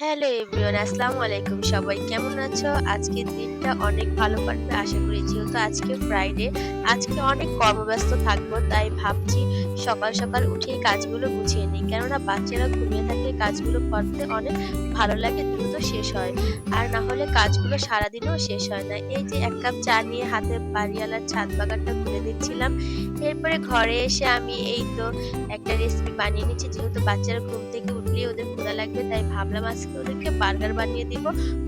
Hello everyone, আসসালামু আলাইকুম সবাই। কেমন আছো? আজকের দিনটা অনেক ভালো কাটবে, আশা করি যেহেতু আজকে ফ্রাইডে আজকে অনেক কর্মব্যস্ত থাকব, তাই ভাবছি সকাল সকাল উঠে কাজগুলো গুছিয়ে নিই। কেননা বাচ্চারা ঘুমিয়ে থাকলে কাজগুলো করতে অনেক ভালো লাগে, দ্রুত শেষ হয়। আর না হলে কাজগুলো সারাদিনও শেষ হয় না। এই যে এক কাপ চা নিয়ে হাতে বাড়িওয়ালার ছাদ বাগানটা ঘুরে দেখছিলাম এরপরে ঘরে এসে আমি এই তো একটা রেসিপি বানিয়ে নিচ্ছি, যেহেতু বাচ্চারা ঘুম থেকে উঠলেই ওদের ক্ষুধা লাগবে, তাই ভাবলাম আজকে ওদেরকে বার্গার বানিয়ে দিব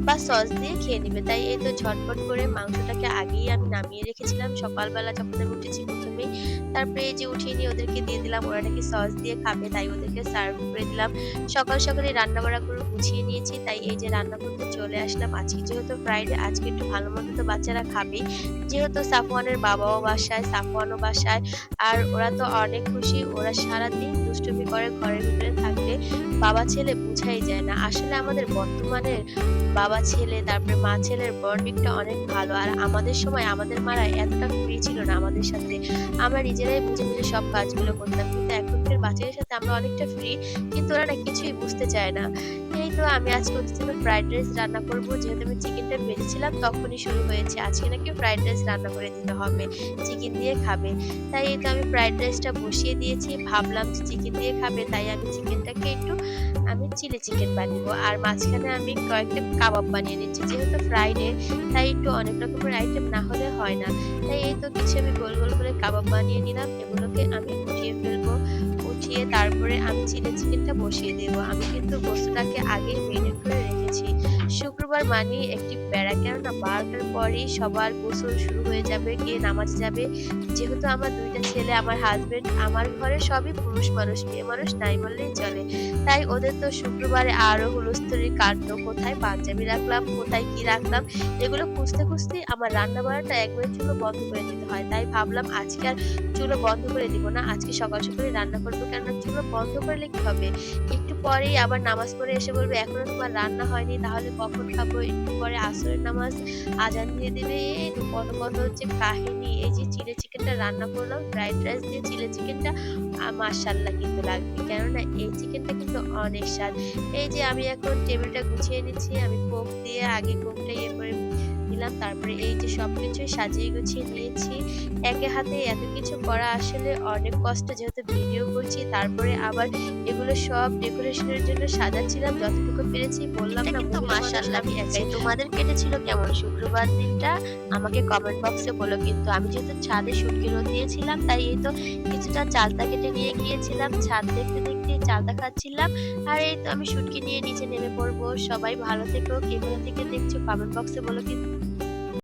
বা সস দিয়ে খেয়ে নেবে। তাই এই তো ঝটপট করে মাংসটাকে আগেই আমি নামিয়ে রেখেছিলাম। সকালবেলা যখন আমি উঠেছি প্রথমেই তারপরে এই যে উঠিয়ে নিয়ে ওদেরকে দিয়ে দিলাম, ওরা নাকি সস দিয়ে খাবে, তাই ওদেরকে সার্ভ করে দিলাম। সকাল সকালে রান্না বাড়া করে গুছিয়ে নিয়েছি, তাই এই যে রান্না করতে চলে আসলাম। আজকে যেহেতু ফ্রাইডে আজকে একটু ভালো মন্দ তো বাচ্চারা খাবেই যেহেতু সাফওয়ানের বাবাও বাসায়, সাফওয়ানও বাসায়, আর ওরা তো অনেক খুশি, ওরা সারাদিন দুষ্টুমি করে ঘরের ভিতরে থাকলে। বাবা ছেলে বুঝাই যায় না। আসলে আমাদের বর্তমানের বাবা ছেলে, তারপরে মা ছেলের বন্ডিংটা অনেক ভালো। আর আমাদের সময় আমাদের মারা এতটা ফ্রি ছিল না আমাদের সাথে। আমরা নিজেরাই বুঝে বুঝে সব কাজগুলো করতাম। কিন্তু এখনকার বাচ্চাদের সাথে আমরা অনেকটা ফ্রি কিন্তু ওরা কিছুই বুঝতে চায় না। তো আমি আজকে জন্য ফ্রাইড রাইস রান্না করব। যেহেতু আমি চিকেনটা ভেজেছিলাম তখনই শুরু হয়েছে। আজকে নাকি ফ্রাইড রাইস রান্না করে দিতে হবে। চিকেন দিয়ে খাবে। তাই এই তো আমি ফ্রাইড রাইসটা বসিয়ে দিয়েছি। ভাবলাম যে চিকেন দিয়ে খাবে, তাই আমি চিকেনটাকে একটু আমি চিলি চিকেন বানিয়ে আর মাঝখানে আমি কয়েকটা কাবাব বানিয়ে নিচ্ছি। যেহেতু ফ্রাইডে তাই একটু অনেক রকমের আইটেম না হলে হয় না। তাই এই তো কিছু আমি গোল গোল করে কাবাব বানিয়ে নিলাম। এগুলোকে আমি উঠিয়ে ফেলব। উঠিয়ে তারপরে আমি চিলি চিকেনটা বসিয়ে দেবো। আমি কিন্তু বস্তুটাকে আগে মেরিনেট করে রেখেছি শুক্রবার মানে একটি প্যারা কেননা বারোটার পরেই সবার গোসল শুরু হয়ে যাবে গিয়ে নামাজ যাবে। যেহেতু আমার দুইটা ছেলে, আমার হাজবেন্ড আমার ঘরে সবই পুরুষ মানুষ, মেয়ে মানুষ, নাই বললেই চলে। তাই ওদের তো শুক্রবারে আরও হুলস্থুলির কাণ্ড, কোথায় পাঞ্জাবি রাখলাম, কোথায় কি রাখলাম, এগুলো খুঁজতে খুঁজতেই আমার রান্না বান্নাটা একবারের জন্য বন্ধ করে দিতে হয়। তাই ভাবলাম আজকে আর চুলো বন্ধ করে দিব না, আজকে সকাল সকালে রান্না করব, কেননা চুলো বন্ধ করলে কি হবে? একটু পরেই আবার নামাজ পড়ে এসে বলবে, এখনও তোমার রান্না হয়নি তাহলে কখন খাব? একটু পরে আসরের নামাজ আজান দিয়ে দেবে। কত কত হচ্ছে কাহিনী, এই যে চিলি চিকেনটা রান্না করলাম, ফ্রাইড রাইস দিয়ে চিলি চিকেনটা মাশাল্লাহ কিন্তু লাগবে। কেননা এই চিকেনটা কিন্তু অনেক স্বাদ। এই যে আমি এখন টেবিলটা গুছিয়ে নিচ্ছি, আমি কোক দিয়ে আগে কোকটা ইয়ে করে দিলাম তারপরে এই যে সবকিছু সাজিয়ে গুছিয়ে নিয়েছি। একে হাতে এত কিছু করা আসলে অনেক কষ্ট যেহেতু ভিডিও করছি তারপরে আবার এগুলো সব ডেকোরেশনের জন্য সাজাচ্ছিলাম যতটুকু পেরেছি। বললাম না কিন্তু মাশাআল্লাহ আমি একাই। তোমাদের কেটেছিল কেমন? শুক্রবার দিনটা আমাকে কমেন্ট বক্সে বলো কিন্তু আমি যেহেতু ছাদে শুটকি রোদ দিয়েছিলাম তাই এই তো কিছুটা চালতা কেটে নিয়ে গিয়েছিলাম। ছাদ দেখতে দেখতে চালতা খাচ্ছিলাম। আর এই তো আমি শুটকি নিয়ে নিচে নেমে পড়ব। সবাই ভালো থেকো। কে কোথা থেকে দেখছ কমেন্ট বক্সে বলো কিন্তু।